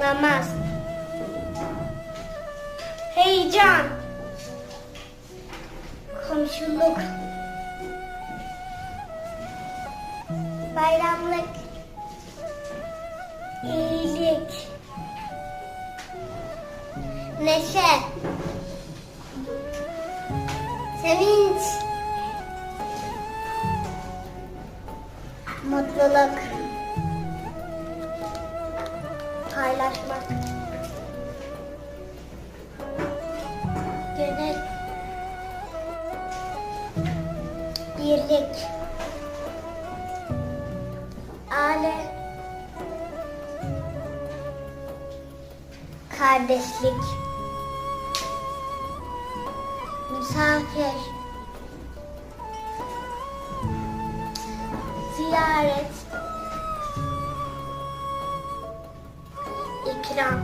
Namaz. Heyecan. Komşuluk. Bayramlık. İyilik. Neşe. Sevinç. Mutluluk. Paylaşmak. Gönül. Birlik. Aile. Kardeşlik. Misafir. Ziyaret. İkram.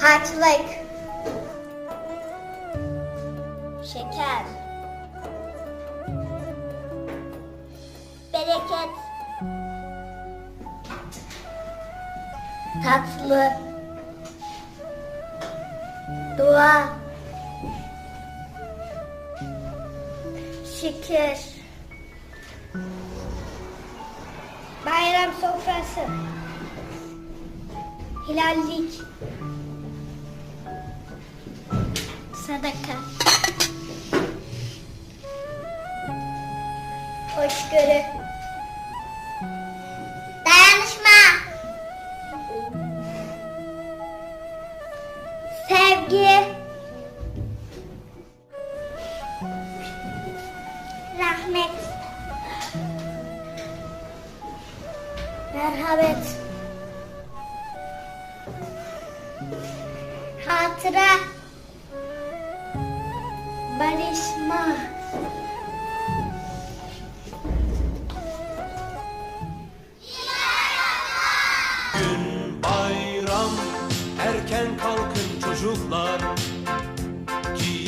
Harçlık. Şeker. Bereket. Tatlı. Dua. Şükür. Bayram sofrası. Hilallik. Sadaka. Hoşgörü. Dayanışma. Sevgi. Rahmet. Merhamet. Hatıra. Barışma.